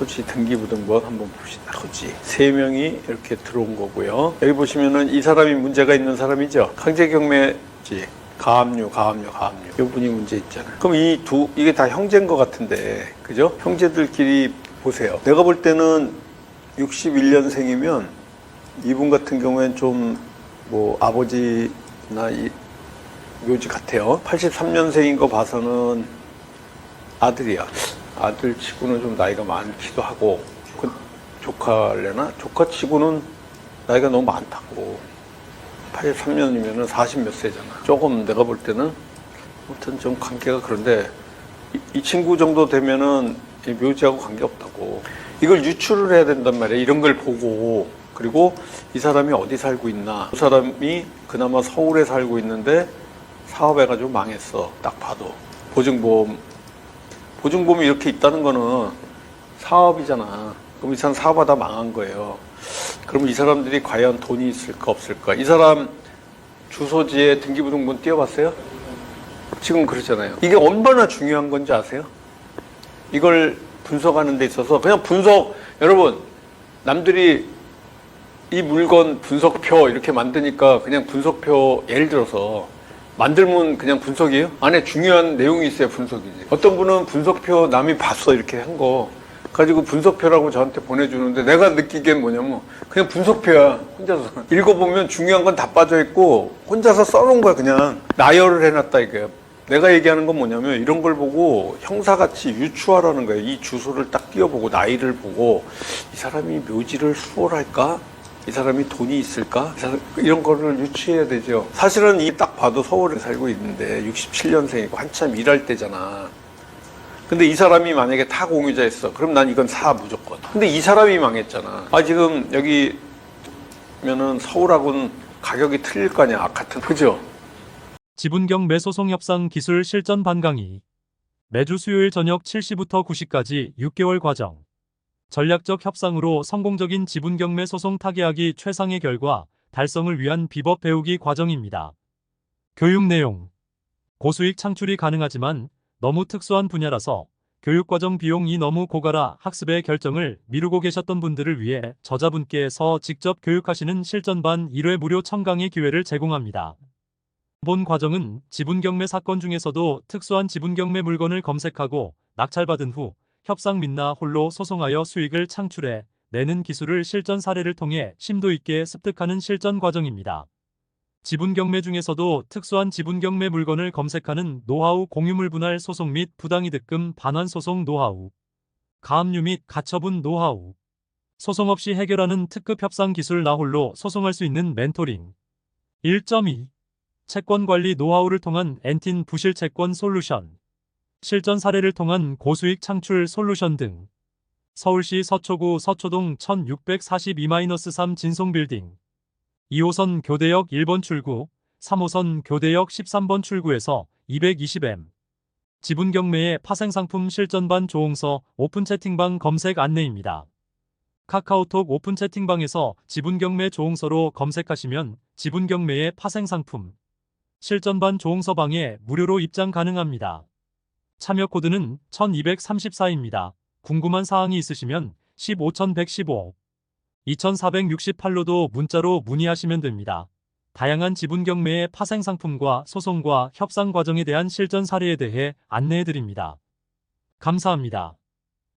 토지 등기 부등본 한번 봅시다. 토지 세 명이 이렇게 들어온 거고요. 여기 보시면은 이 사람이 문제가 있는 사람이죠. 강제 경매지. 가압류, 가압류, 가압류. 이 분이 문제 있잖아요. 그럼 이 두, 이게 다 형제인 것 같은데, 그죠? 형제들끼리 보세요. 내가 볼 때는 61년생이면 이분 같은 경우엔 좀 뭐 아버지나 이 묘지 같아요. 83년생인 거 봐서는 아들이야. 아들 치고는 좀 나이가 많기도 하고, 그 조카래나? 조카 치고는 나이가 너무 많다고. 83년이면은 40몇 세잖아. 조금 내가 볼 때는 아무튼 좀 관계가 그런데 이, 이 친구 정도 되면은 이 묘지하고 관계 없다고. 이걸 유출을 해야 된단 말이야. 이런 걸 보고 그리고 이 사람이 어디 살고 있나. 그 사람이 그나마 서울에 살고 있는데 사업해가지고 망했어. 딱 봐도 보증보험 보증보험이 이렇게 있다는 거는 사업이잖아. 그럼 이 사람 사업하다 망한 거예요. 그럼 이 사람들이 과연 돈이 있을까 없을까? 이 사람 주소지에 등기부등본 띄워봤어요? 지금 그렇잖아요. 이게 얼마나 중요한 건지 아세요? 이걸 분석하는 데 있어서 그냥 분석 여러분 남들이 이 물건 분석표 이렇게 만드니까 그냥 분석표 예를 들어서 만들면 그냥 분석이에요? 안에 중요한 내용이 있어야 분석이지. 어떤 분은 분석표 남이 봤어 이렇게 한 거 가지고 분석표라고 저한테 보내주는데 내가 느끼기엔 뭐냐면 그냥 분석표야 혼자서 읽어보면 중요한 건 다 빠져 있고 혼자서 써놓은 거야 그냥 나열을 해놨다 이거야. 내가 얘기하는 건 뭐냐면 이런 걸 보고 형사같이 유추하라는 거예요. 이 주소를 딱 띄워보고 나이를 보고 이 사람이 묘지를 수월할까? 이 사람이 돈이 있을까? 이런 거를 유추해야 되죠. 사실은 이 딱 봐도 서울에 살고 있는데 67년생이고 한참 일할 때잖아. 근데 이 사람이 만약에 타 공유자였어. 그럼 난 이건 사 무조건. 근데 이 사람이 망했잖아. 아 지금 여기 면은 서울하고는 가격이 틀릴 거 아니야. 아파트. 그죠? 지분경 매소송 협상 기술 실전 반강의. 매주 수요일 저녁 7시부터 9시까지 6개월 과정. 전략적 협상으로 성공적인 지분 경매 소송 타개하기 최상의 결과 달성을 위한 비법 배우기 과정입니다. 교육 내용. 고수익 창출이 가능하지만 너무 특수한 분야라서 교육과정 비용이 너무 고가라 학습의 결정을 미루고 계셨던 분들을 위해 저자분께서 직접 교육하시는 실전반 1회 무료 청강의 기회를 제공합니다. 본 과정은 지분경매 사건 중에서도 특수한 지분경매 물건을 검색하고 낙찰받은 후 협상 및나 홀로 소송하여 수익을 창출해 내는 기술을 실전 사례를 통해 심도 있게 습득하는 실전 과정입니다. 지분 경매 중에서도 특수한 지분 경매 물건을 검색하는 노하우 공유물 분할 소송 및 부당이득금 반환 소송 노하우, 가압류 및 가처분 노하우, 소송 없이 해결하는 특급 협상 기술 나홀로 소송할 수 있는 멘토링. 1.2 채권 관리 노하우를 통한 엔틴 부실 채권 솔루션, 실전 사례를 통한 고수익 창출 솔루션 등 서울시 서초구 서초동 1642-3 진송빌딩 2호선 교대역 1번 출구, 3호선 교대역 13번 출구에서 220M 지분 경매의 파생상품 실전반 조홍서 오픈 채팅방 검색 안내입니다. 카카오톡 오픈 채팅방에서 지분 경매 조홍서로 검색하시면 지분 경매의 파생상품 실전반 조홍서방에 무료로 입장 가능합니다. 참여 코드는 1234입니다. 궁금한 사항이 있으시면 15115 2468로도 문자로 문의하시면 됩니다. 다양한 지분 경매의 파생 상품과 소송과 협상 과정에 대한 실전 사례에 대해 안내해 드립니다. 감사합니다.